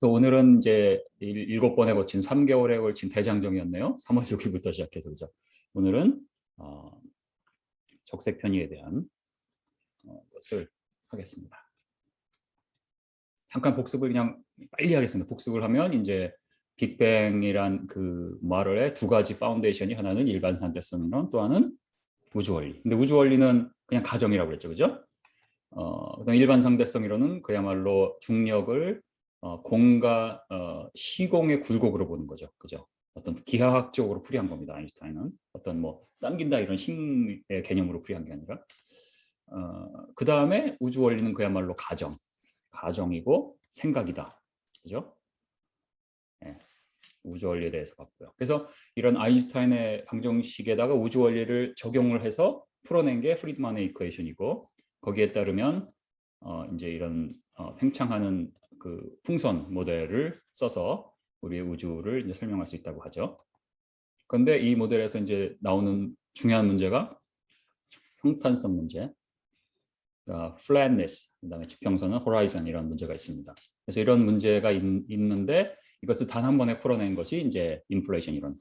또 오늘은 이제 일- 일곱 번에 거친 3개월에 걸친 대장정이었네요. 3월 6일부터 시작해서 그죠. 오늘은 어, 적색 편의에 대한 어, 것을 하겠습니다. 잠깐 복습을 그냥 빨리 하겠습니다. 복습을 하면 이제 빅뱅이란 그 말의 두 가지 파운데이션이 하나는 일반 상대성 이론, 또 하나는 우주 원리. 근데 우주 원리는 그냥 가정이라고 그랬죠, 그죠? 어, 그다음 일반 상대성 이론은 그야말로 중력을 어, 공과 어, 시공의 굴곡으로 보는 거죠, 그죠? 어떤 기하학적으로 풀이한 겁니다. 아인슈타인은 어떤 뭐 당긴다 이런 힘의 개념으로 풀이한 게 아니라. 어, 그 다음에 우주 원리는 그야말로 가정, 가정이고 생각이다, 그죠? 예, 우주 원리에 대해서 봤고요. 그래서 이런 아인슈타인의 방정식에다가 우주 원리를 적용을 해서 풀어낸 게 프리드만의 이퀘이션이고 거기에 따르면 어, 이제 이런 어, 팽창하는 그 풍선 모델을 써서 우리의 우주를 이제 설명할 수 있다고 하죠. 그런데 이 모델에서 이제 나오는 중요한 문제가 평탄성 문제, 어, flatness, 그다음에 지평선은 horizon 이런 문제가 있습니다. 그래서 이런 문제가 있, 있는데 이것을 단 한 번에 풀어낸 것이 이제 인플레이션 이론.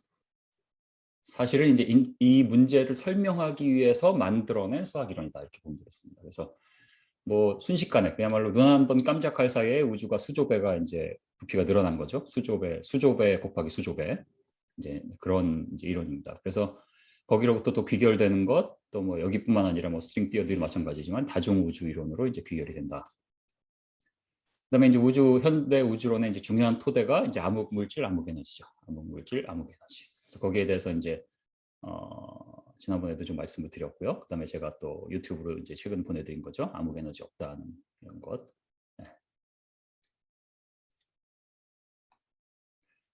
사실은 이제 인- 이 문제를 설명하기 위해서 만들어낸 수학 이론이다 이렇게 보면 되겠습니다. 그래서 뭐 순식간에 그야말로 눈 한 번 깜짝할 사이에 우주가 수조 배가 이제 부피가 늘어난 거죠. 수조 배, 수조 배 곱하기 수조 배 이제 그런 이제 이론입니다. 그래서 거기로부터 또 귀결되는 것, 또 뭐 여기뿐만 아니라 뭐 스트링 티어들이 마찬가지지만 다중 우주 이론으로 이제 귀결이 된다. 그다음에 이제 우주 현대 우주론의 이제 중요한 토대가 이제 암흑 물질, 암흑 에너지죠. 암흑 물질, 암흑 에너지. 그래서 거기에 대해서 이제 어, 지난번에도 좀 말씀을 드렸고요. 그 다음에 제가 또 유튜브로 이제 최근 보내드린 거죠. 암흑 에너지 없다는 이런 것. 네.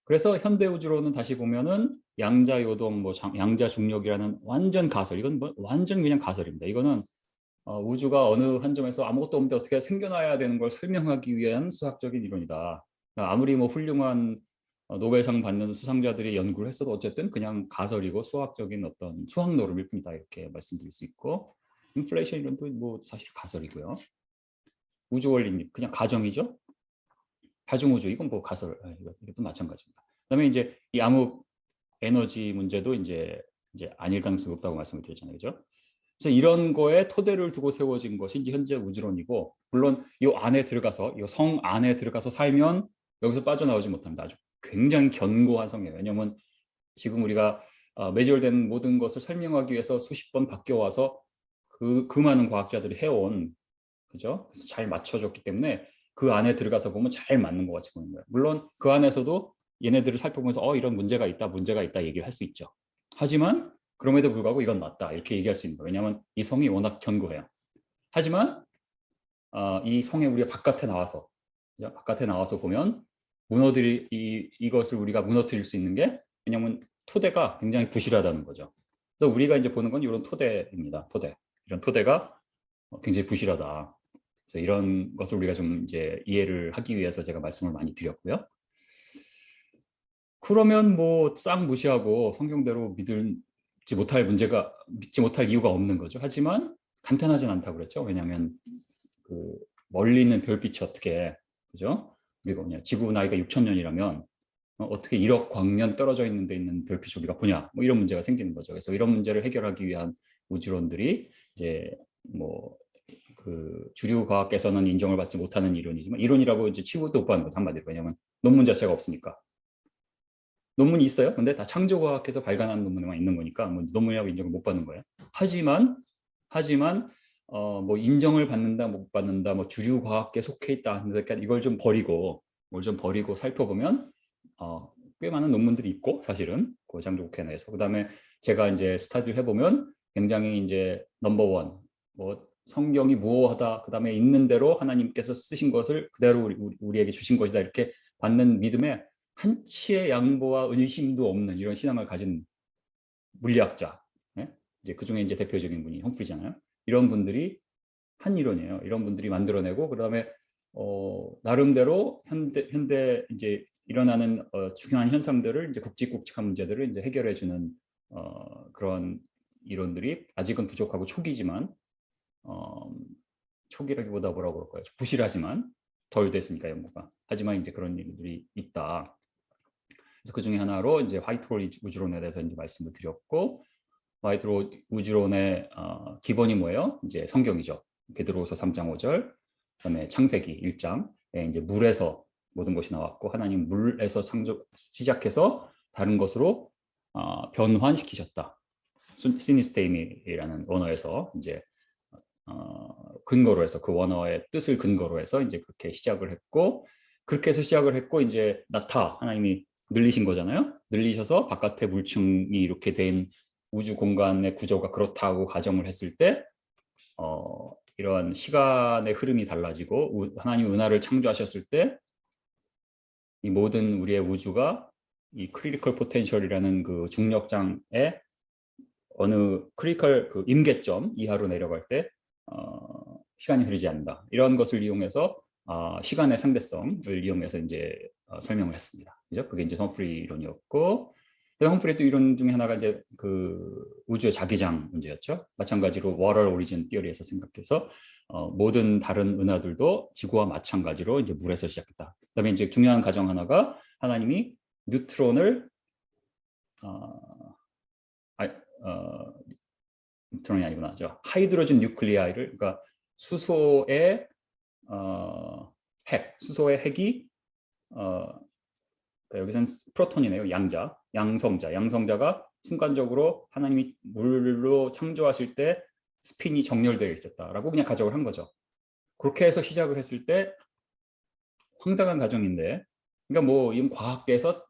그래서 현대 우주론은 다시 보면은 양자 요동, 뭐 장- 양자 중력이라는 완전 가설. 이건 뭐 완전 그냥 가설입니다. 이거는 어, 우주가 어느 한 점에서 아무것도 없는데 어떻게 생겨나야 되는 걸 설명하기 위한 수학적인 이론이다. 그러니까 아무리 뭐 훌륭한 어, 노벨상 받는 수상자들이 연구를 했어도 어쨌든 그냥 가설이고 수학적인 어떤 수학 노름일 뿐이다 이렇게 말씀드릴 수 있고 인플레이션 이론도 뭐 사실 가설이고요. 우주 원리 그냥 가정이죠. 다중우주 이건 뭐 가설 아, 이것도 마찬가지입니다. 그다음에 이제 이 암흑 에너지 문제도 이제 이제 아닐 가능성이 없다고 말씀을 드렸잖아요, 그죠? 그래서 이런 거에 토대를 두고 세워진 것이 이제 현재 우주론이고 물론 이 안에 들어가서 이 성 안에 들어가서 살면 여기서 빠져나오지 못합니다. 아주 굉장히 견고한 성이에요. 왜냐하면 지금 우리가 어, 매절된 모든 것을 설명하기 위해서 수십 번 바뀌어 와서 그, 그 많은 과학자들이 해온 그죠? 그래서 잘 맞춰졌기 때문에 그 안에 들어가서 보면 잘 맞는 것 같이 보이는 거예요. 물론 그 안에서도 얘네들을 살펴보면서 어 이런 문제가 있다, 문제가 있다 얘기를 할 수 있죠. 하지만 그럼에도 불구하고 이건 맞다 이렇게 얘기할 수 있는 거예요. 왜냐하면 이 성이 워낙 견고해요. 하지만 어, 이 성에 우리가 바깥에 나와서? 바깥에 나와서 보면 무너뜨리 이 이것을 우리가 무너뜨릴 수 있는 게 왜냐하면 토대가 굉장히 부실하다는 거죠. 그래서 우리가 이제 보는 건 이런 토대입니다. 토대 이런 토대가 어, 굉장히 부실하다. 그래서 이런 것을 우리가 좀 이제 이해를 하기 위해서 제가 말씀을 많이 드렸고요. 그러면 뭐 싹 무시하고 성경대로 믿지 못할 문제가 믿지 못할 이유가 없는 거죠. 하지만 간단하진 않다고 그랬죠. 왜냐하면 그 멀리 있는 별빛이 어떻게 그죠? 우리가 뭐냐 지구 나이가 6천 년이라면 어, 떻게 1억 광년 떨어져 있는 데 있는 별빛을 우리가 보냐 뭐 이런 문제가 생기는 거죠. 그래서 이런 문제를 해결하기 위한 우주론들이 이제 뭐 그 주류 과학계에서는 인정을 받지 못하는 이론이지만 이론이라고 이제 치고도 못 받는 거죠 한마디로 왜냐하면 논문 자체가 없으니까 논문이 있어요. 근데 다 창조과학에서 발간한 논문만 있는 거니까 뭐 논문이라고 인정을 못 받는 거예요. 하지만 하지만 어 뭐 인정을 받는다 못 받는다 뭐 주류 과학계 속해 있다. 그러니까 이걸 좀 버리고 뭘 좀 버리고 살펴보면 어, 꽤 많은 논문들이 있고 사실은 그 창조국회 내에서. 그다음에 제가 이제 스타디를 해보면 굉장히 이제 넘버원 뭐 성경이 무호하다. 그다음에 있는 대로 하나님께서 쓰신 것을 그대로 우리, 우리- 우리에게 주신 것이다. 이렇게 받는 믿음에 한치의 양보와 의심도 없는 이런 신앙을 가진 물리학자. 예? 이제 그 중에 이제 대표적인 분이 험프리잖아요. 이런 분들이 한 이론이에요. 이런 분들이 만들어내고 그다음에 어, 나름대로 현대 현대 이제 일어나는 어, 중요한 현상들을 이제 굵직굵직한 문제들을 이제 해결해 주는 어, 그런 이론들이 아직은 부족하고 초기지만 어, 초기라기보다 뭐라고 그럴까요? 부실하지만 덜 됐으니까 연구가. 하지만 이제 그런 일들이 있다. 그래서 그 중에 하나로 이제 화이트홀 우주론에 대해서 이제 말씀을 드렸고 화이트홀 우주론의 어, 기본이 뭐예요? 이제 성경이죠. 베드로후서 3장 5절, 그다음에 창세기 1장에 이제 물에서 모든 것이 나왔고 하나님 물에서 창조 시작해서 다른 것으로 어, 변환시키셨다. 시니스테임이라는 원어에서 이제 어, 근거로 해서 그 원어의 뜻을 근거로 해서 이제 그렇게 시작을 했고 그렇게 해서 시작을 했고 이제 나타 하나님이 늘리신 거잖아요. 늘리셔서 바깥에 물층이 이렇게 된 우주 공간의 구조가 그렇다고 가정을 했을 때 어, 이러한 시간의 흐름이 달라지고 하나님 은하를 창조하셨을 때 이 모든 우리의 우주가 이 크리티컬 포텐셜이라는 그 중력장에 어느 크리티컬 그 임계점 이하로 내려갈 때 어, 시간이 흐르지 않는다. 이런 것을 이용해서 어, 시간의 상대성을 이용해서 이제 어, 설명을 했습니다. 그죠? 그게 이제 험프리 이론이었고, 험프리 또 이론 중에 하나가 이제 그 우주의 자기장 문제였죠. 마찬가지로 워럴 오리진 띠어리에서 생각해서 어, 모든 다른 은하들도 지구와 마찬가지로 이제 물에서 시작했다. 그다음에 이제 중요한 가정 하나가 하나님이 뉴트론을 어, 아, 어, 뉴트론이 아니구나, 죠 하이드로젠 뉴클리아이를 그러니까 수소의 어, 핵, 수소의 핵이 어, 그러니까 여기서는 프로톤이네요. 양자, 양성자. 양성자가 순간적으로 하나님이 물로 창조하실 때 스핀이 정렬되어 있었다라고 그냥 가정을 한 거죠. 그렇게 해서 시작을 했을 때 황당한 가정인데, 그러니까 뭐 이건 과학계에서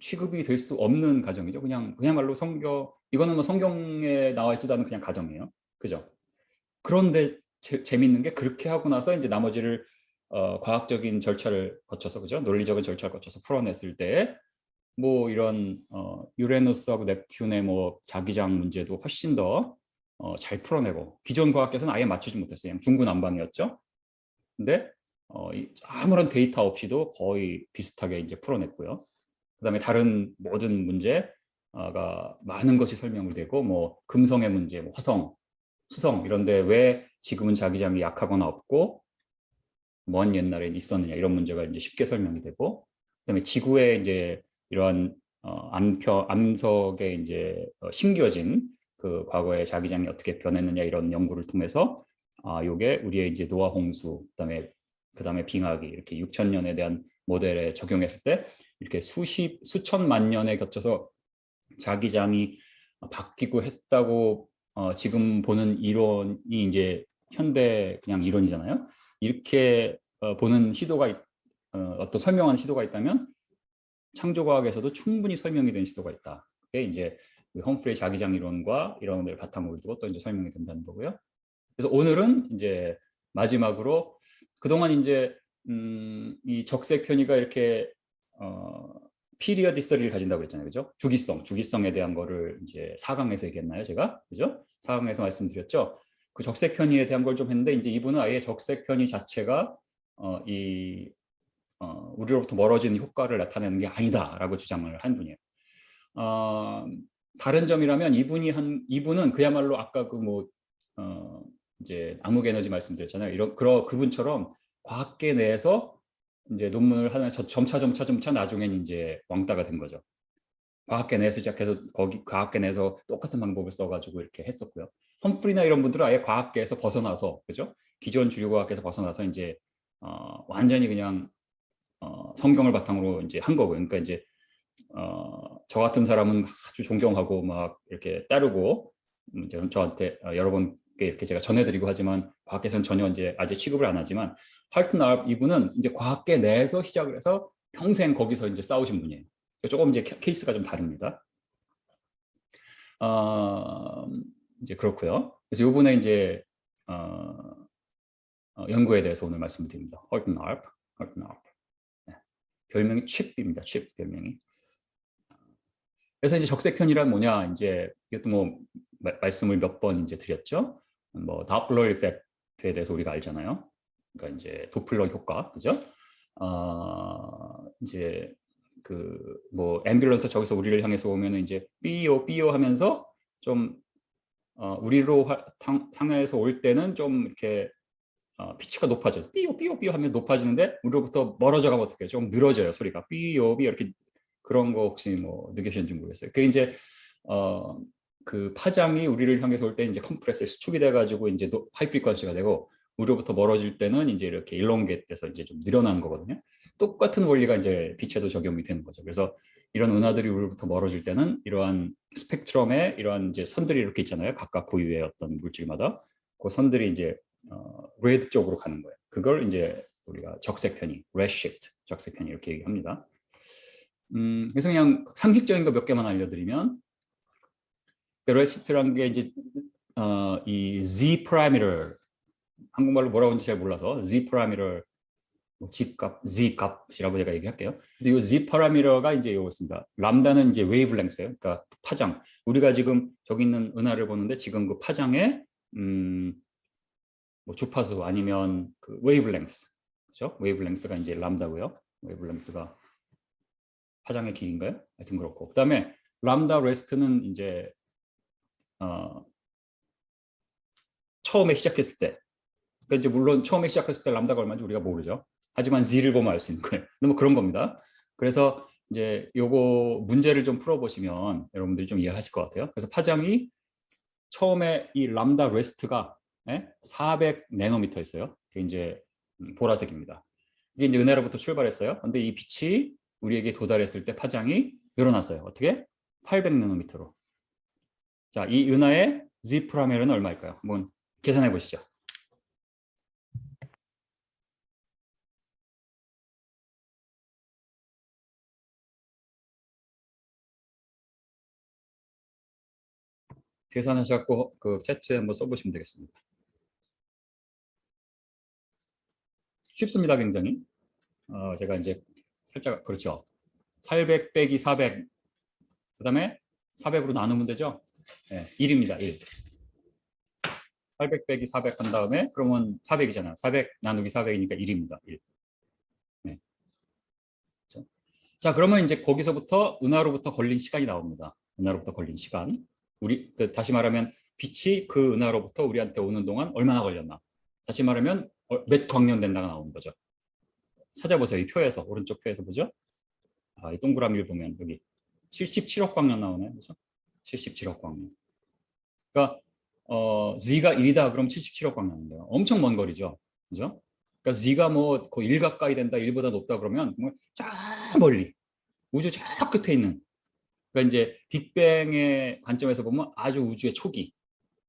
취급이 될 수 없는 가정이죠. 그냥 그냥말로 성경 이거는 뭐 성경에 나와 있지도 않은 그냥 가정이에요. 그죠? 그런데 제, 재밌는 게 그렇게 하고 나서 이제 나머지를 어, 과학적인 절차를 거쳐서 그죠? 논리적인 절차를 거쳐서 풀어냈을 때 뭐 이런 어, 유레노스하고 넵튠의 뭐 자기장 문제도 훨씬 더 어, 잘 풀어내고 기존 과학계에서는 아예 맞추지 못했어요. 그냥 중구난방이었죠. 근데 어, 이, 아무런 데이터 없이도 거의 비슷하게 이제 풀어냈고요. 그다음에 다른 모든 문제가 많은 것이 설명을 되고 뭐 금성의 문제, 뭐 화성, 수성 이런데 왜 지금은 자기장이 약하거나 없고 먼 옛날에 있었느냐 이런 문제가 이제 쉽게 설명이 되고 그다음에 지구에 이제 이러한 어, 암표 암석에 이제 어, 심겨진 그 과거의 자기장이 어떻게 변했느냐 이런 연구를 통해서 아 요게 우리의 이제 노아 홍수 그다음에 그다음에 빙하기 이렇게 6천 년에 대한 모델에 적용했을 때 이렇게 수십 수천만 년에 겹쳐서 자기장이 바뀌고 했다고 어, 지금 보는 이론이 이제 현대 그냥 이론이잖아요. 이렇게 어, 보는 시도가 어, 어떤 설명하는 시도가 있다면 창조과학에서도 충분히 설명이 된 시도가 있다. 그게 이제 험프레이 자기장 이론과 이런 것들을 바탕으로 두고 또 이제 설명이 된다는 거고요. 그래서 오늘은 이제 마지막으로 그동안 이제 음, 이 적색 편의가 이렇게 어, 피리어디서리를 가진다고 했잖아요. 그죠? 주기성, 주기성에 대한 거를 이제 4강에서 얘기했나요, 제가? 그죠? 4강에서 말씀드렸죠. 그 적색 편의에 대한 걸 좀 했는데 이제 이분은 아예 적색 편의 자체가 어, 이 어, 우리로부터 멀어지는 효과를 나타내는 게 아니다라고 주장을 한 분이에요. 어, 다른 점이라면 이분이 한 이분은 그야말로 아까 그뭐 어, 이제 암흑 에너지 말씀드렸잖아요. 이런 그런 그분처럼 과학계 내에서 이제 논문을 하면서 점차 점차 점차 나중엔 이제 왕따가 된 거죠. 과학계 내에서 시작해서 거기 과학계 내에서 똑같은 방법을 써가지고 이렇게 했었고요. 험프리나 이런 분들은 아예 과학계에서 벗어나서 그죠? 기존 주류 과학에서 벗어나서 이제 어, 완전히 그냥 어, 성경을 바탕으로 이제 한 거고요. 그러니까 이제 어, 저 같은 사람은 아주 존경하고 막 이렇게 따르고 이제 저한테 어, 여러 번께 이렇게 제가 전해드리고 하지만 과학계에서는 전혀 이제 아직 취급을 안 하지만 할트나 이분은 이제 과학계 내에서 시작을 해서 평생 거기서 이제 싸우신 분이에요. 조금 이제 케이스가 좀 다릅니다. 어, 이제 그렇고요. 그래서 이번에 이제 어, 어, 연구에 대해서 오늘 말씀드립니다. 헐튼알프, 헐튼알프. 네. 별명이 칩입니다. 칩 별명이. 그래서 이제 적색편이란 뭐냐 이제 이것도 뭐 마, 말씀을 몇 번 이제 드렸죠. 뭐 다플러 이펙트에 대해서 우리가 알잖아요. 그러니까 이제 도플러 효과, 그죠? 어, 이제 그 뭐 앰뷸런스 저기서 우리를 향해서 오면은 이제 삐요 삐요 하면서 좀 어, 우리로 향해서 올 때는 좀 이렇게 어, 피치가 높아져. 삐요 삐요 삐요 하면 높아지는데 우리로부터 멀어져 가면 어떻게 좀 늘어져요 소리가 삐요 삐 이렇게 그런 거 혹시 뭐 느끼셨는지 모르겠어요. 그게 이제 어, 그 파장이 우리를 향해서 올 때 이제 컴프레스에 수축이 돼가지고 이제 하이 프리퀀시가 되고 우리로부터 멀어질 때는 이제 이렇게 일롱게트 돼서 이제 좀 늘어나는 거거든요. 똑같은 원리가 이제 빛에도 적용이 되는 거죠. 그래서 이런 은하들이 우리로부터 멀어질 때는 이러한 스펙트럼에 이러한 이제 선들이 이렇게 있잖아요. 각각 고유의 어떤 물질마다 그 선들이 이제 어, 레드 쪽으로 가는 거예요. 그걸 이제 우리가 적색 편이, redshift, 적색 편이 이렇게 얘기합니다. 음, 그래서 그냥 상식적인 거 몇 개만 알려드리면 redshift라는 게 이제 어, 이 z parameter 한국말로 뭐라고 하는지 잘 몰라서 z parameter 뭐 G 값, Z 값이라고 제가 얘기할게요. 근데 이 Z 파라미터가 이제 이거습니다. 람다는 이제 웨이브랭스예요. 그러니까 파장. 우리가 지금 저기 있는 은하를 보는데 지금 그 파장에 음, 뭐 주파수 아니면 그 웨이브랭스, 그렇죠? 웨이브랭스가 이제 람다고요. 웨이브랭스가 파장의 길인가요? 하여튼 그렇고. 그다음에 람다 레스트는 이제 어, 처음에 시작했을 때. 그러니까 이제 물론 처음에 시작했을 때 람다가 얼마인지 우리가 모르죠. 하지만 Z를 보면 알 수 있는 거예요. 뭐 그런 겁니다. 그래서 이제 요거 문제를 좀 풀어보시면 여러분들이 좀 이해하실 것 같아요. 그래서 파장이 처음에 이 람다 레스트가 400 내노미터 있어요. 그게 이제 음, 보라색입니다. 이게 이제 은하로부터 출발했어요. 근데 이 빛이 우리에게 도달했을 때 파장이 늘어났어요. 어떻게? 800 내노미터로. 자, 이 은하의 Z 프라멜은 얼마일까요? 한번 계산해 보시죠. 계산하셔갖고 그 채트에 한번 써보시면 되겠습니다. 쉽습니다, 굉장히. 어, 제가 이제 살짝 그렇죠. 800 빼기 400. 그 다음에 400으로 나누면 되죠. 네, 1입니다. 1. 800 빼기 400 한 다음에 그러면 400이잖아요. 400 나누기 400이니까 1입니다. 1. 네. 그렇죠? 자, 그러면 이제 거기서부터 은하로부터 걸린 시간이 나옵니다. 은하로부터 걸린 시간. 우리 그 다시 말하면 빛이 그 은하로부터 우리한테 오는 동안 얼마나 걸렸나? 다시 말하면 어, 몇 광년 된다가 나오는 거죠. 찾아보세요. 이 표에서 오른쪽 표에서 보죠. 아, 이 동그라미를 보면 여기 77억 광년 나오네. 그렇죠? 77억 광년. 그러니까 어, Z가 1이다 그럼 77억 광년인데요. 엄청 먼 거리죠. 그죠? 그러니까 Z가 뭐거일 가까이 된다, 1보다 높다 그러면 뭐저 멀리 우주 저 끝에 있는 그러니까 이제 빅뱅의 관점에서 보면 아주 우주의 초기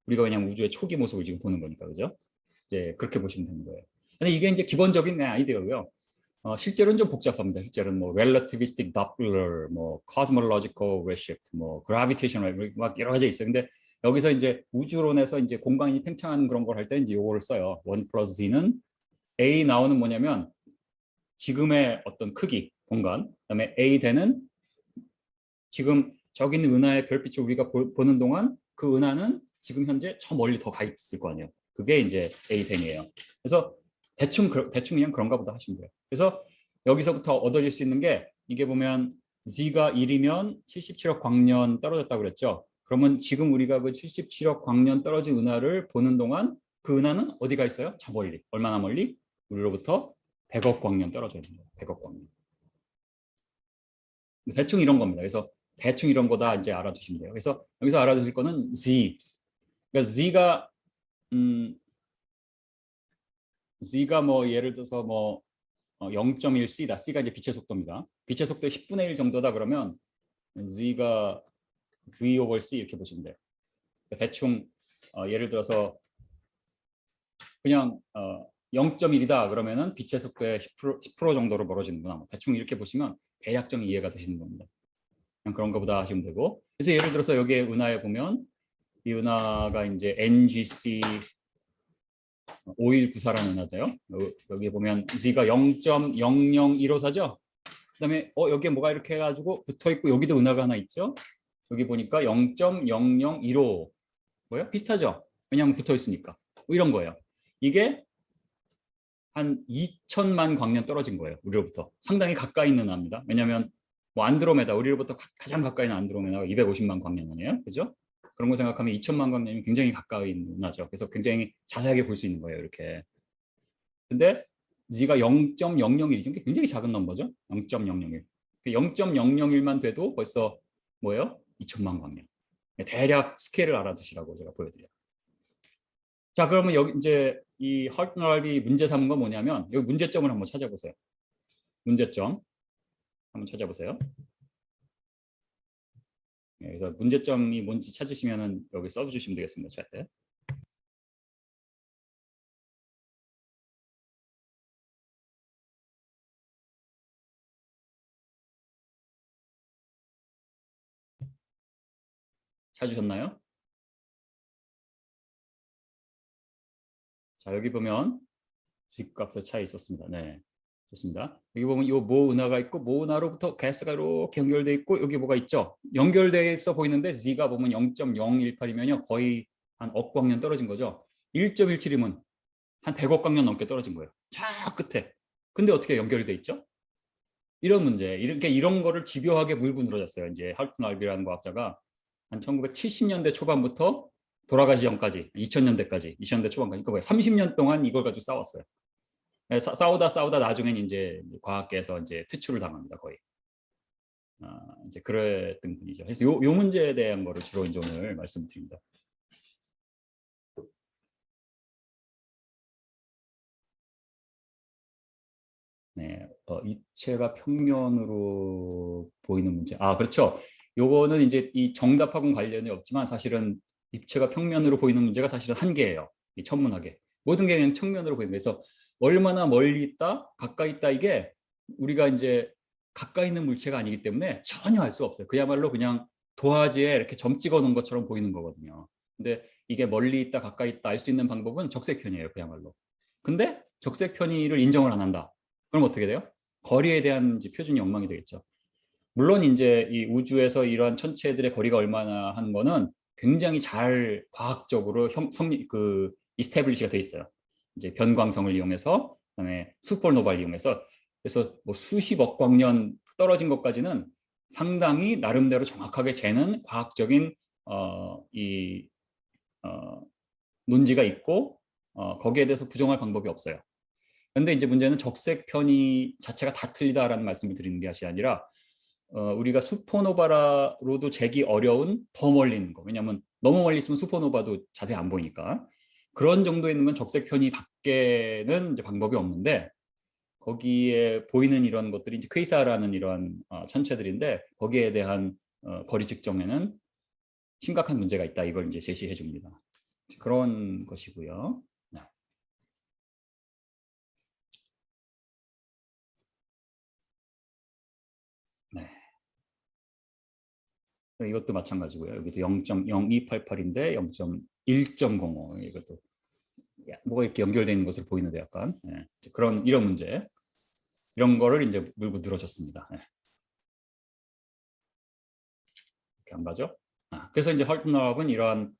우리가 그냥 우주의 초기 모습을 지금 보는 거니까 그죠? 이제 그렇게 보시면 되는 거예요. 근데 이게 이제 기본적인 아이디어고요. 어, 실제로는 좀 복잡합니다. 실제로는 뭐 relativistic Doppler, 뭐 cosmological redshift, 뭐 gravitational 막 여러 가지 있어요. 근데 여기서 이제 우주론에서 이제 공간이 팽창하는 그런 걸 할 때 이제 요거를 써요. 1 플러스 z는 a 나오는 뭐냐면 지금의 어떤 크기, 공간, 그다음에 a 되는 지금 저기 있는 은하의 별빛을 우리가 보, 는 동안 그 은하는 지금 현재 저 멀리 더 가 있을 거 아니에요. 그게 이제 A10이에요. 그래서 대충 대충 그냥 그런가 보다 하시면 돼요. 그래서 여기서부터 얻어질 수 있는 게 이게 보면 Z가 1이면 77억 광년 떨어졌다고 그랬죠. 그러면 지금 우리가 그 77억 광년 떨어진 은하를 보는 동안 그 은하는 어디가 있어요? 저 멀리. 얼마나 멀리? 우리로부터 100억 광년 떨어져 있는 거예요. 100억 광년. 대충 이런 겁니다. 그래서 대충 이런 거다 이제 알아두시면 돼요. 그래서 여기서 알아두실 거는 z. 그러니까 z가 음 z가 뭐 예를 들어서 뭐 0.1c다. 어, c가 이제 빛의 속도입니다. 빛의 속도 10분의 1 정도다 그러면 z가 v over c 이렇게 보시면 돼요. 그러니까 대충 어, 예를 들어서 그냥 어, 0.1이다 그러면은 빛의 속도의 10%, 10% 정도로 멀어지는구나. 뭐 대충 이렇게 보시면 대략적인 이해가 되시는 겁니다. 그냥 그런 거보다 하시면 되고 그래서 예를 들어서 여기에 은하에 보면 이 은하가 이제 NGC 5194라는 은하죠. 여기 보면 Z가 0.00154죠. 그다음에 어 여기에 뭐가 이렇게 해가지고 붙어 있고 여기도 은하가 하나 있죠. 여기 보니까 0.0015 뭐요? 비슷하죠. 왜냐하면 붙어 있으니까 뭐 이런 거예요. 이게 한 2천만 광년 떨어진 거예요. 우리로부터 상당히 가까이 있는 은하입니다. 왜냐하면 뭐 안드로메다 우리로부터 가장 가까이 있는 안드로메다가 250만 광년 아니에요, 그죠? 그런 거 생각하면 2천만 광년이 굉장히 가까이 있는 은하죠. 그래서 굉장히 자세하게 볼 수 있는 거예요, 이렇게. 근데 z가 0.001이죠. 이게 굉장히 작은 넘버죠. 0.001. 0.001만 돼도 벌써 뭐예요? 2천만 광년. 대략 스케일을 알아두시라고 제가 보여드려요. 자, 그러면 여기 이제 이 헐트널비 문제 삼은 건 뭐냐면 여기 문제점을 한번 찾아보세요. 문제점 한번 찾아보세요. 네, 그래서 문제점이 뭔지 찾으시면은 여기 써주시면 되겠습니다. 차트. 찾으셨나요? 자 여기 보면 집값의 차이 있었습니다. 네, 좋습니다. 여기 보면 이 모은하가 있고 모은하로부터 가스가 이렇게 연결돼 있고 여기 뭐가 있죠? 연결돼 있어 보이는데 z가 보면 0.018이면요 거의 한 억 광년 떨어진 거죠. 1.17이면 한 100억 광년 넘게 떨어진 거예요. 저 끝에. 근데 어떻게 연결이 돼 있죠? 이런 문제, 이렇게 이런 거를 집요하게 물고 늘어졌어요. 이제 할튼 알비라는 과학자가 한 1970년대 초반부터 돌아가기 전까지 2000년대까지 2000년대 초반까지 그러니까 뭐야 30년 동안 이걸 가지고 싸웠어요. 네, 싸, 싸우다 싸우다 나중엔 이제 과학계에서 이제 퇴출을 당합니다 거의. 아, 이제 그랬던 분이죠. 그래서 요, 요 문제에 대한 거를 주로 이제 오늘 말씀드립니다. 네, 어, 입체가 평면으로 보이는 문제. 아, 그렇죠. 요거는 이제 이 정답하고는 관련이 없지만 사실은 입체가 평면으로 보이는 문제가 사실은 한계예요. 이 천문학에. 모든 게 그냥 평면으로 보이는 그래서 얼마나 멀리 있다, 가까이 있다 이게 우리가 이제 가까이 있는 물체가 아니기 때문에 전혀 알 수가 없어요. 그야말로 그냥 도화지에 이렇게 점 찍어 놓은 것처럼 보이는 거거든요. 근데 이게 멀리 있다, 가까이 있다 알 수 있는 방법은 적색 편이에요. 그야말로. 근데 적색 편의를 인정을 안 한다. 그럼 어떻게 돼요? 거리에 대한 표준이 엉망이 되겠죠. 물론 이제 이 우주에서 이러한 천체들의 거리가 얼마나 하는 거는 굉장히 잘 과학적으로 형, 성립 그 이스태블리시가 돼 있어요. 이제 변광성을 이용해서 그다음에 슈퍼노바를 이용해서 그래서 뭐 수십억 광년 떨어진 것까지는 상당히 나름대로 정확하게 재는 과학적인 어, 이 어, 논지가 있고 어, 거기에 대해서 부정할 방법이 없어요. 그런데 이제 문제는 적색 편의 자체가 다 틀리다라는 말씀을 드리는 것이 아니라 어, 우리가 슈퍼노바로도 재기 어려운 더 멀리 있는 거. 왜냐하면 너무 멀리 있으면 슈퍼노바도 자세히 안 보이니까. 그런 정도에 있는 건 적색 편이 밖에는 이제 방법이 없는데 거기에 보이는 이런 것들이 이제 퀘이사라는 이런 어, 천체들인데 거기에 대한 어, 거리 측정에는 심각한 문제가 있다. 이걸 이제 제시해 줍니다. 그런 것이고요. 이것도 마찬가지고요. 여기도 0.0288인데 0.1.05 이것도 뭐가 이렇게 연결되어 있는 것으로 보이는데 약간 네. 그런 이런 문제 이런 거를 이제 물고 늘어졌습니다. 네. 이렇게 안 가죠? 아, 그래서 이제 헐튼업은 이런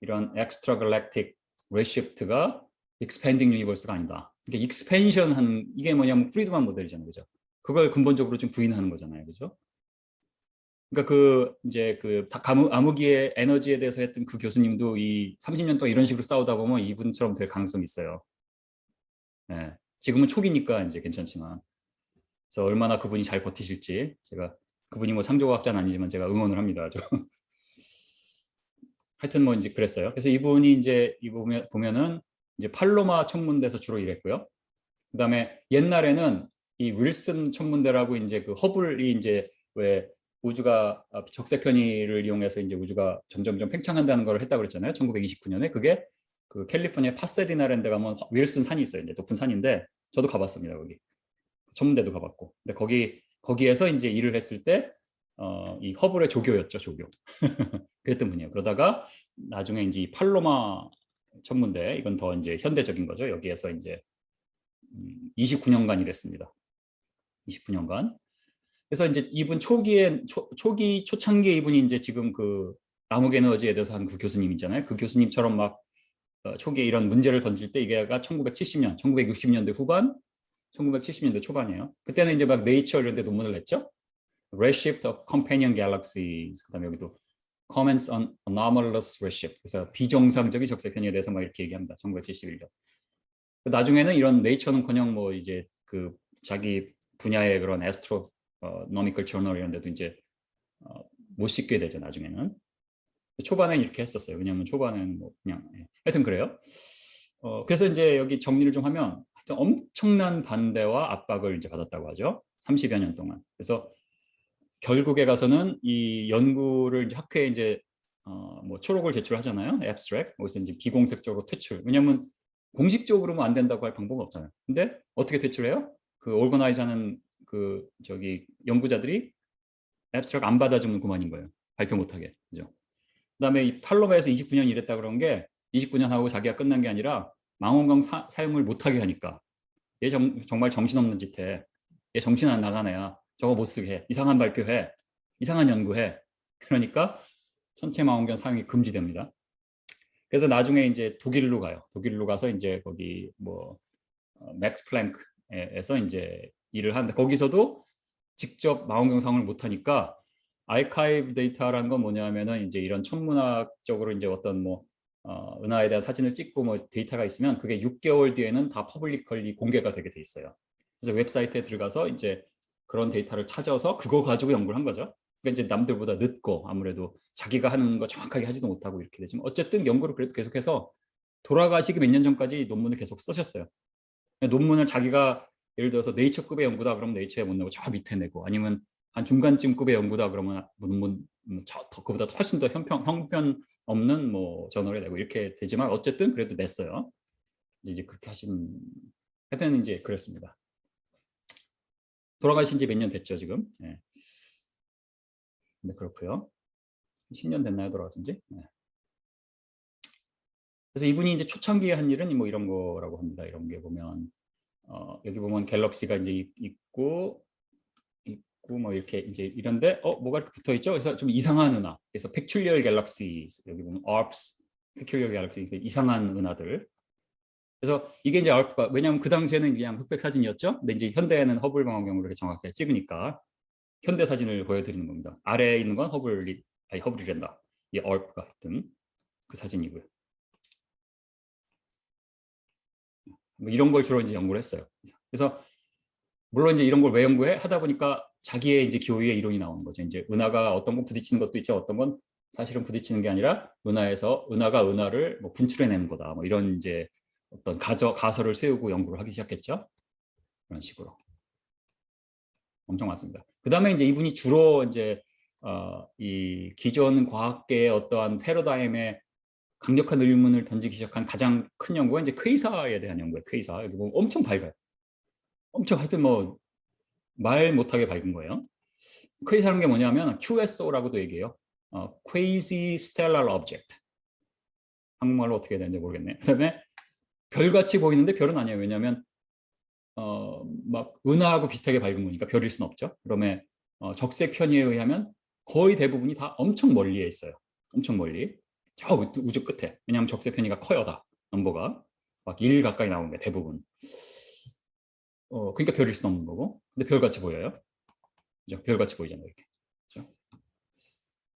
이런 extragalactic redshift가 expanding universe가 아니다. 이게 expansion 하는 이게 뭐냐면 프리드만 모델이잖아요, 그죠? 그걸 근본적으로 좀 부인하는 거잖아요, 그죠? 그러니까 그 이제 그 암흑기의 에너지에 대해서 했던 그 교수님도 이 30년 동안 이런 식으로 싸우다 보면 이분처럼 될 가능성이 있어요. 네. 지금은 초기니까 이제 괜찮지만 그래서 얼마나 그분이 잘 버티실지 제가 그분이 뭐 창조과학자는 아니지만 제가 응원을 합니다. 하여튼 뭐 이제 그랬어요. 그래서 이분이 이제 이 보면 보면은 이제 팔로마 천문대에서 주로 일했고요. 그다음에 옛날에는 이 윌슨 천문대라고 이제 그 허블이 이제 왜 우주가 적색 편의를 이용해서 이제 우주가 점점점 팽창한다는 걸 했다고 그랬잖아요. 1929년에 그게 그 캘리포니아 파세디나랜드 가면 윌슨 산이 있어요. 이제 높은 산인데 저도 가봤습니다. 거기 천문대도 가봤고. 근데 거기 거기에서 이제 일을 했을 때 어, 이 허블의 조교였죠, 조교. 그랬던 분이에요. 그러다가 나중에 이제 이 팔로마 천문대 이건 더 이제 현대적인 거죠. 여기에서 이제 29년간 음, 일했습니다. 29년간. 그래서 이제 이분 초기에 초, 초기 초창기에 이분이 이제 지금 그 암흑 에너지에 대해서 한 그 교수님 있잖아요. 그 교수님처럼 막 어, 초기에 이런 문제를 던질 때 이게가 1970년, 1960년대 후반, 1970년대 초반이에요. 그때는 이제 막 네이처 이런 데 논문을 냈죠. Redshift of Companion Galaxies. 그다음에 여기도 Comments on Anomalous Redshift. 그래서 비정상적인 적색 편의에 대해서 막 이렇게 얘기합니다. 1971년. 나중에는 이런 네이처는커녕 뭐 이제 그 자기 분야의 그런 에스트로 노미컬 저널 이런 데도 이제 어, 못 싣게 되죠 나중에는. 초반엔 이렇게 했었어요. 왜냐하면 초반엔 뭐 그냥 예. 하여튼 그래요. 어, 그래서 이제 여기 정리를 좀 하면 하여튼 엄청난 반대와 압박을 이제 받았다고 하죠. 30여 년 동안. 그래서 결국에 가서는 이 연구를 이제 학회에 이제 어, 뭐 초록을 제출하잖아요. 앱스트랙 거기서 이제 비공식적으로 퇴출. 왜냐하면 공식적으로는 안 된다고 할 방법은 없잖아요. 근데 어떻게 퇴출해요? 그 오르거나이즈하는 그 저기 연구자들이 앱스트랙 안 받아주면 그만인 거예요. 발표 못하게. 그죠? 그다음에 이 팔로바에서 29년 일했다 그런 게 29년 하고 자기가 끝난 게 아니라 망원경 사, 용을 못하게 하니까 얘 정, 정말 정신없는 짓해. 얘 정신 안 나간 애야. 저거 못 쓰게 해. 이상한 발표해. 이상한 연구해. 그러니까 전체 망원경 사용이 금지됩니다. 그래서 나중에 이제 독일로 가요. 독일로 가서 이제 거기 뭐 어, 맥스 플랭크에서 이제 일을 하는데 거기서도 직접 망원경 사용을 못 하니까 알카이브 데이터라는 건 뭐냐면은 이제 이런 천문학적으로 이제 어떤 뭐 어, 은하에 대한 사진을 찍고 뭐 데이터가 있으면 그게 6개월 뒤에는 다 퍼블리컬리 공개가 되게 돼 있어요. 그래서 웹사이트에 들어가서 이제 그런 데이터를 찾아서 그거 가지고 연구를 한 거죠. 그러니까 이제 남들보다 늦고 아무래도 자기가 하는 거 정확하게 하지도 못하고 이렇게 되지만 어쨌든 연구를 그래도 계속해서 돌아가시기 몇 년 전까지 논문을 계속 쓰셨어요. 논문을 자기가 예를 들어서 네이처급의 연구다 그러면 네이처에 못 내고 저 밑에 내고 아니면 한 중간쯤 급의 연구다 그러면 뭐 저, 더, 그보다 훨씬 더 형평, 형편 없는 뭐 저널에 내고 이렇게 되지만 어쨌든 그래도 냈어요. 이제 그렇게 하신 하여튼 이제 그랬습니다. 돌아가신 지 몇 년 됐죠 지금. 네. 네 그렇고요. 10년 됐나요 돌아가신 지? 네. 그래서 이분이 이제 초창기에 한 일은 뭐 이런 거라고 합니다. 이런 게 보면 어, 여기 보면 갤럭시가 이제 있고 있고 뭐 이렇게 이제 이런데 어 뭐가 이렇게 붙어 있죠? 그래서 좀 이상한 은하. 그래서 peculiar galaxies 여기 보면 ARPs, peculiar galaxy 이상한 은하들. 그래서 이게 이제 ARP가 왜냐하면 그 당시에는 그냥 흑백 사진이었죠. 근데 이제 현대에는 허블 망원경으로 정확하게 찍으니까 현대 사진을 보여드리는 겁니다. 아래에 있는 건 허블이 아니 허블이란다. 이 ARP가 했던 그 사진이고요. 뭐 이런 걸 주로 이제 연구를 했어요. 그래서 물론 이제 이런 걸 왜 연구해? 하다 보니까 자기의 이제 기호의 이론이 나오는 거죠. 이제 은하가 어떤 건 부딪히는 것도 있죠. 어떤 건 사실은 부딪히는 게 아니라 은하에서 은하가 은하를 뭐 분출해내는 거다. 뭐 이런 이제 어떤 가저, 가설을 세우고 연구를 하기 시작했죠. 그런 식으로. 엄청 많습니다. 그 다음에 이제 이분이 주로 이제 어, 이 기존 과학계의 어떠한 패러다임에 강력한 의문을 던지기 시작한 가장 큰 연구가 이제 퀘이사에 대한 연구예요. 퀘이사. 여기 보면 엄청 밝아요. 엄청 하여튼 뭐 말 못하게 밝은 거예요. 퀘이사라는 게 뭐냐면 QSO라고도 얘기해요. 어, Quasi Stellar Object. 한국말로 어떻게 해야 되는지 모르겠네. 그다음에 별같이 보이는데 별은 아니에요. 왜냐하면 어, 막 은하하고 비슷하게 밝은 거니까 별일 수는 없죠. 그러면 어, 적색 편의에 의하면 거의 대부분이 다 엄청 멀리에 있어요. 엄청 멀리. 저 우주 끝에. 왜냐하면 적세 편의가 커요 다 넘버가. 막 1 가까이 나오는 게 대부분. 어 그러니까 별일 수 없는 거고. 근데 별같이 보여요. 그죠? 별같이 보이잖아요 이렇게. 그죠?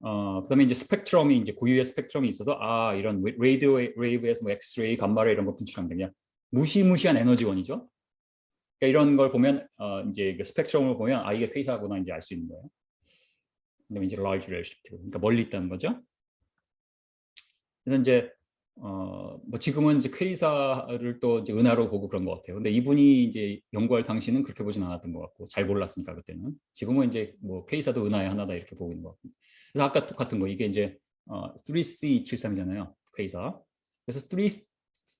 어 그다음에 이제 스펙트럼이 이제 고유의 스펙트럼이 있어서 아 이런 레이디오 웨이브에서 뭐 엑스레이 감마레 이런 거 분출하면 그냥 무시무시한 에너지원이죠. 그러니까 이런 걸 보면 어 이제 그 스펙트럼을 보면 아 이게 퀘이사구나 이제 알 수 있는 거예요. 그다음에 이제 large relativity 그러니까 멀리 있다는 거죠 그래서 이제 어뭐 지금은 이제 퀘이사를 또 이제 은하로 보고 그런 것 같아요. 근데 이분이 이제 연구할 당시는 그렇게 보진 않았던 것 같고 잘 몰랐으니까 그때는 지금은 이제 뭐 퀘이사도 은하의 하나다 이렇게 보고 있는 것 같고. 그래서 아까 똑같은 거 이게 이제 어 3C273이잖아요. 퀘이사. 그래서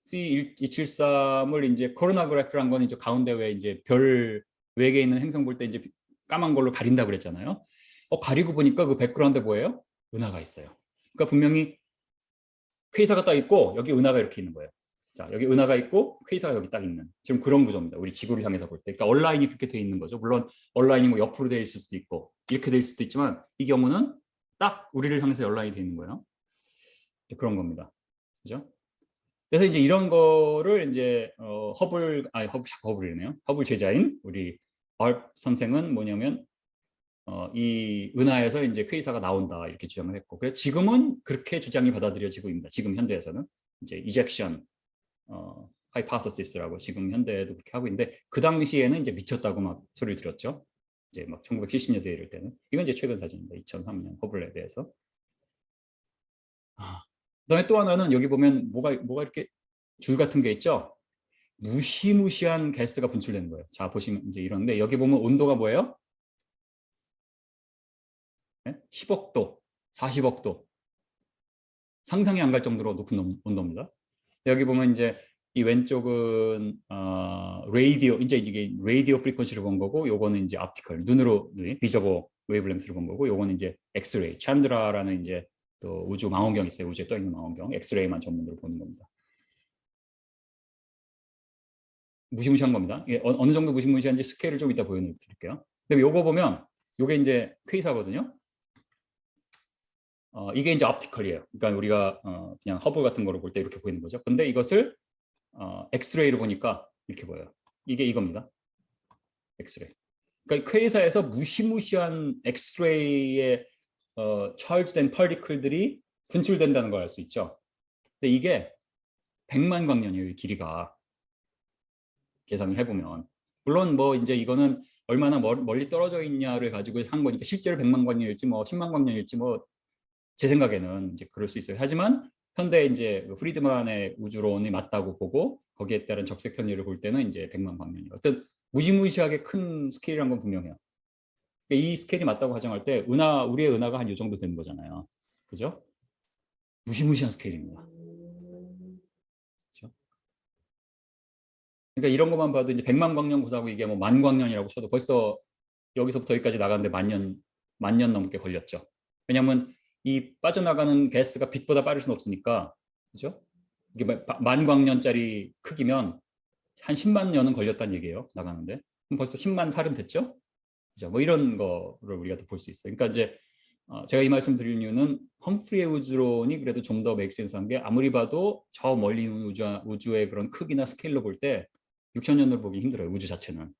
3C273을 이제 코로나그래프란 건 이제 가운데 왜 이제 별 외계에 있는 행성 볼 때 이제 까만 걸로 가린다 그랬잖아요. 어 가리고 보니까 그 백그라운드 뭐예요? 은하가 있어요. 그러니까 분명히 퀘이사가 딱 있고 여기 은하가 이렇게 있는 거예요. 자 여기 은하가 있고 퀘이사가 여기 딱 있는 지금 그런 구조입니다. 우리 지구를 향해서 볼 때. 그러니까 얼라인이 그렇게 돼 있는 거죠. 물론 얼라인이 뭐 옆으로 돼 있을 수도 있고 이렇게 돼 있을 수도 있지만 이 경우는 딱 우리를 향해서 얼라인이 돼 있는 거예요. 그런 겁니다. 그죠? 그래서 이제 이런 거를 이제 어, 허블 아니 허블 허블이네요. 허블 제자인 우리 얼 선생은 뭐냐면 어, 이 은하에서 이제 퀘이사가 나온다 이렇게 주장을 했고 그래서 지금은 그렇게 주장이 받아들여지고 있습니다. 지금 현대에서는 이제 이젝션 어, 하이파서시스라고 지금 현대에도 그렇게 하고 있는데 그 당시에는 이제 미쳤다고 막 소리를 들었죠. 이제 막 1970년대 이럴 때는 이건 이제 최근 사진입니다. 2003년 허블에 대해서. 아, 그다음에 또 하나는 여기 보면 뭐가 뭐가 이렇게 줄 같은 게 있죠. 무시무시한 가스가 분출되는 거예요. 자 보시면 이제 이런데 여기 보면 온도가 뭐예요? 네? 10억 도, 40억 도. 상상이 안 갈 정도로 높은 온- 온도입니다. 여기 보면 이제 이 왼쪽은 어, 라디오 이제 이게 라디오 프리퀀시를 본 거고 요거는 이제 optical 눈으로 비저버 웨이블렌스를 본 거고 요거는 이제 엑스레이 찬드라라는 이제 또 우주 망원경 있어요. 우주에 떠 있는 망원경 엑스레이만 전문으로 보는 겁니다. 무시무시한 겁니다. 이게 어, 어느 정도 무시무시한지 스케일을 좀 이따 보여드릴게요. 근데 요거 보면 요게 이제 퀘이사거든요. 어, 이게 이제 optical이에요. 그러니까 우리가 어, 그냥 허브 같은 거로 볼 때 이렇게 보이는 거죠. 근데 이것을 어, 엑스레이로 보니까 이렇게 보여요. 이게 이겁니다. 엑스레이. 그러니까 퀘이사에서 무시무시한 엑스레이의 어, charged된 파티클들이 분출된다는 걸 알 수 있죠. 근데 이게 100만 광년이에요, 이 길이가. 계산을 해보면. 물론 뭐 이제 이거는 얼마나 멀- 멀리 떨어져 있냐를 가지고 한 거니까 실제로 100만 광년일지 뭐 10만 광년일지 뭐 제 생각에는 이제 그럴 수 있어요. 하지만 현대 이제 그 프리드만의 우주론이 맞다고 보고 거기에 따른 적색 편의를 볼 때는 이제 100만 광년이 어떤 무지무시하게 큰 스케일이란 건 분명해요. 그러니까 이 스케일이 맞다고 가정할 때 은하 우리의 은하가 한이 정도 되는 거잖아요. 그죠? 무시무시한 스케일입니다. 그죠? 그러니까 이런 것만 봐도 이제 100만 광년 고사하고 이게 뭐 만 광년이라고 쳐도 벌써 여기서부터 여기까지 나가는데 만년 만년 넘게 걸렸죠. 왜냐하면 이 빠져나가는 가스가 빛보다 빠를 수는 없으니까 그죠? 이게 마- 마- 만 광년짜리 크기면 한 10만 년은 걸렸다는 얘기예요. 나가는데 그럼 벌써 10만 살은 됐죠? 그죠? 뭐 이런 거를 우리가 또 볼 수 있어요. 그러니까 이제 어, 제가 이 말씀 드린 이유는 험프리의 우주론이 그래도 좀 더 맥센스한 게 아무리 봐도 저 멀리 우주, 우주의 그런 크기나 스케일로 볼 때 6천 년으로 보기 힘들어요. 우주 자체는.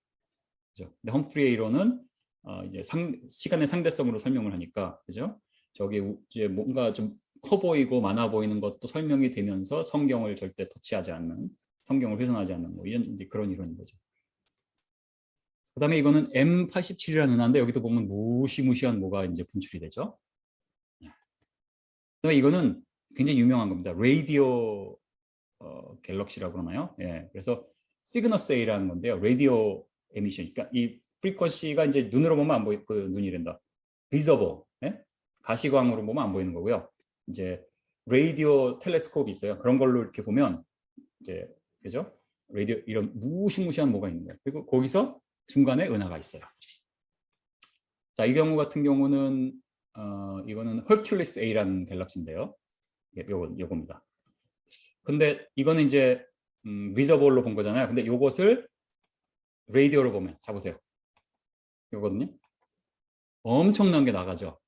그죠? 근데 험프리의 이론은 어, 이제 상, 시간의 상대성으로 설명을 하니까 그죠? 저기 우- 이제 뭔가 좀 커 보이고 많아 보이는 것도 설명이 되면서 성경을 절대 터치하지 않는 성경을 훼손하지 않는 뭐 이런 이제 그런 이론인 거죠. 그다음에 이거는 M87이라는 은하인데 여기도 보면 무시무시한 뭐가 이제 분출이 되죠. 그다음에 이거는 굉장히 유명한 겁니다. 라디오 어, 갤럭시라고 그러나요? 예. 그래서 시그너스 A라는 건데요. 라디오 에미션. 그러니까 이 프리퀀시가 이제 눈으로 보면 안 보이 그 눈이란다. 비저버. 예? 가시광으로 보면 안 보이는 거고요. 이제 라디오 텔레스코프이 있어요. 그런 걸로 이렇게 보면 이제 그죠? 라디오 이런 무시무시한 뭐가 있는 거예요. 그리고 거기서 중간에 은하가 있어요. 자, 이 경우 같은 경우는 어, 이거는 헐큘리스 A라는 갤럭시인데요. 예, 요거 요겁니다. 근데 이거는 이제 음, 비저볼로 본 거잖아요. 근데 요것을 라디오로 보면 자 보세요. 요거든요. 엄청난 게 나가죠.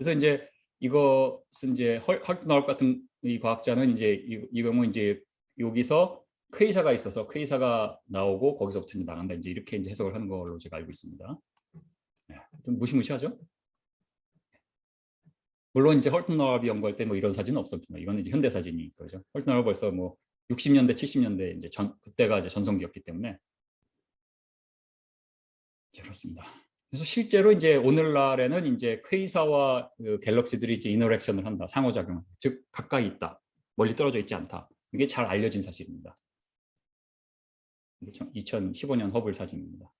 그래서 이제 이것은 이제 헐, 헐트나울 같은 이 과학자는 이제 이, 이 경우 이제 여기서 퀘이사가 있어서 퀘이사가 나오고 거기서부터 이제 나간다 이제 이렇게 이제 해석을 하는 걸로 제가 알고 있습니다. 네, 좀 무시무시하죠? 물론 이제 헐튼나울이 연구할 때 뭐 이런 사진은 없었습니다. 이거는 이제 현대 사진이 그죠. 헐튼나울 벌써 뭐 60년대, 70년대 이제 전 그때가 이제 전성기였기 때문에 네, 그렇습니다. 그래서 실제로 이제 오늘날에는 이제 퀘이사와 그 갤럭시들이 이제 인터랙션을 한다, 상호작용, 즉 가까이 있다, 멀리 떨어져 있지 않다. 이게 잘 알려진 사실입니다. 이게 2015년 허블 사진입니다.